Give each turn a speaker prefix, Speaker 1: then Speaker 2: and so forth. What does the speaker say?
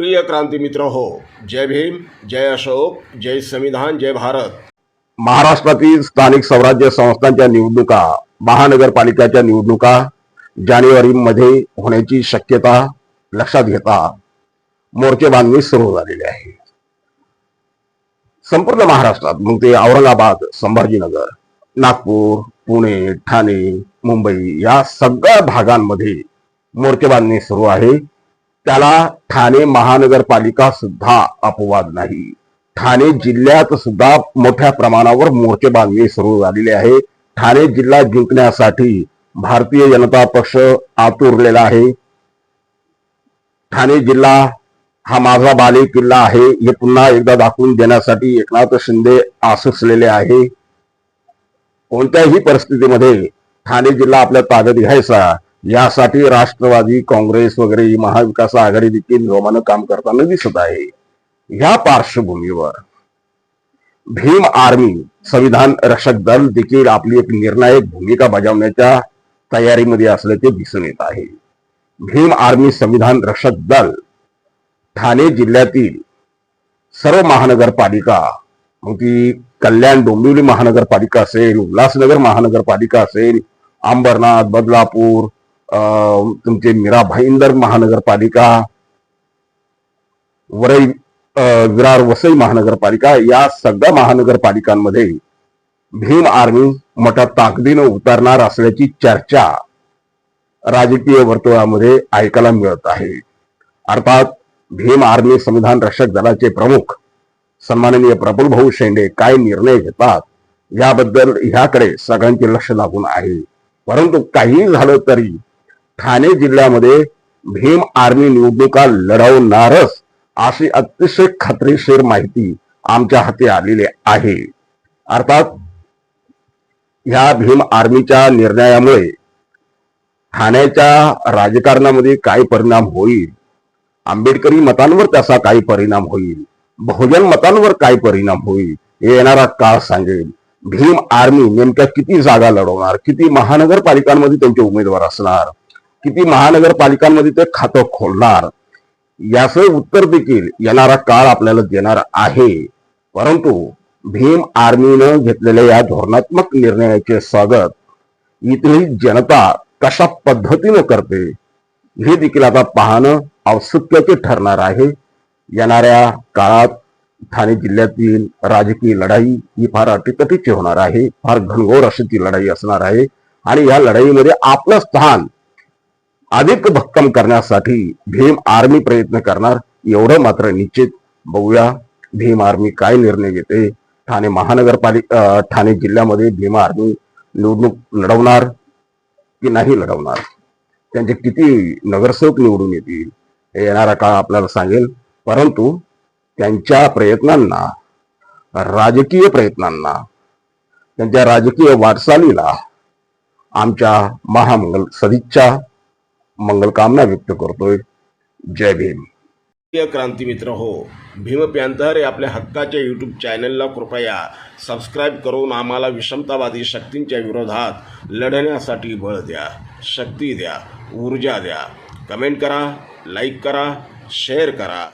Speaker 1: प्रिय क्रांती मित्र हो जय भीम जय अशोक जय संविधान जय भारत.
Speaker 2: महाराष्ट्रातील स्थानिक स्वराज्य संस्थांच्या निवडणुका महानगरपालिकाच्या निवडणुका जानेवारी मध्ये होण्याची शक्यता लक्षात घेता मोर्चे बांधणी सुरू झालेली आहे. संपूर्ण महाराष्ट्रात मग ते औरंगाबाद संभाजीनगर नागपूर पुणे ठाणे मुंबई या सगळ्या भागांमध्ये मोर्चे बांधणी सुरू आहे. त्याला ठाणे महानगरपालिका सुद्धा अपवाद नाही. ठाणे जिल्ह्यात सुद्धा मोठ्या प्रमाणावर मोर्चे बांधणी सुरू झालेली आहे. ठाणे जिल्हा जिंकण्यासाठी भारतीय जनता पक्ष आतुरलेला आहे. ठाणे जिल्हा हा माझा बाले किल्ला आहे. हे पुन्हा एकदा दाखवून देण्यासाठी एकनाथ शिंदे आसुसलेले आहे. कोणत्याही परिस्थितीमध्ये ठाणे जिल्हा आपल्या ताब्यात घ्यायचा यासाठी राष्ट्रवादी काँग्रेस वगैरे ही महाविकास आघाडी देखील जोमानं काम करताना दिसत आहे. ह्या पार्श्वभूमीवर भीम आर्मी संविधान रक्षक दल देखील आपली एक निर्णायक भूमिका बजावण्याच्या तयारीमध्ये असल्याचे दिसून येत आहे. भीम आर्मी संविधान रक्षक दल ठाणे जिल्ह्यातील सर्व महानगरपालिका मग ती कल्याण डोंबिवली महानगरपालिका असेल उल्हासनगर महानगरपालिका असेल अंबरनाथ बदलापूर तुमचे मीरा भाईंदर महानगरपालिका वरई विरार वसई महानगरपालिका या सगळ्या महानगरपालिकांमध्ये भीम आर्मी मोठ्या ताकदीनं उतरणार असल्याची चर्चा राजकीय वर्तुळामध्ये ऐकायला मिळत आहे. अर्थात भीम आर्मी संविधान रक्षक दलाचे प्रमुख सन्माननीय प्रबुल भाऊ शेंडे काय निर्णय घेतात याबद्दल ह्याकडे सगळ्यांचे लक्ष लागून आहे. परंतु काही झालं तरी ठाणे जिल्ह्यामध्ये भीम आर्मी निवडणुका लढवणारच अशी अतिशय खात्रीशीर माहिती आमच्या हाती आलेली आहे. अर्थात ह्या भीम आर्मीच्या निर्णयामुळे ठाण्याच्या राजकारणामध्ये काय परिणाम होईल? आंबेडकरी मतांवर त्याचा काय परिणाम होईल? बहुजन मतांवर काय परिणाम होईल? हे येणारा काळ सांगेल. भीम आर्मी नेमक्या किती जागा लढवणार? किती महानगरपालिकांमध्ये त्यांचे उमेदवार असणार? किती महानगरपालिकांमध्ये ते खातं खोलणार? याचं उत्तर देखील येणारा काळ आपल्याला देणार आहे. परंतु भीम आर्मीनं घेतलेल्या या धोरणात्मक निर्णयाचे स्वागत इथली जनता कशा पद्धतीनं करते हे देखील आता पाहणं औत्सुक्याचे ठरणार आहे. येणाऱ्या काळात ठाणे जिल्ह्यातील राजकीय लढाई ही फार अटीतटीची होणार आहे फार घनघोर अशी ती लढाई असणार आहे. आणि या लढाईमध्ये आपलं स्थान अधिक भक्कम करण्यासाठी भीम आर्मी प्रयत्न करणार एवढं मात्र निश्चित. बघूया भीम आर्मी काय निर्णय घेते? ठाणे महानगरपालिका ठाणे जिल्ह्यामध्ये भीम आर्मी निवडणूक लढवणार की नाही लढवणार? त्यांचे किती नगरसेवक निवडून येतील हे येणारा काळ आपल्याला सांगेल. परंतु त्यांच्या प्रयत्नांना राजकीय प्रयत्नांना त्यांच्या राजकीय वाटचालीला आमच्या महामंगल सदिच्छा मंगलकामना व्यक्त करतोय. जय भीम.
Speaker 1: प्रिय क्रांती मित्र हो भीम प्यांतर हे आपल्या हक्काच्या यूट्यूब चॅनलला कृपया सबस्क्राईब करून आम्हाला विषमतावादी शक्तींच्या विरोधात लढण्यासाठी बळ द्या शक्ती द्या ऊर्जा द्या. कमेंट करा लाईक करा शेअर करा.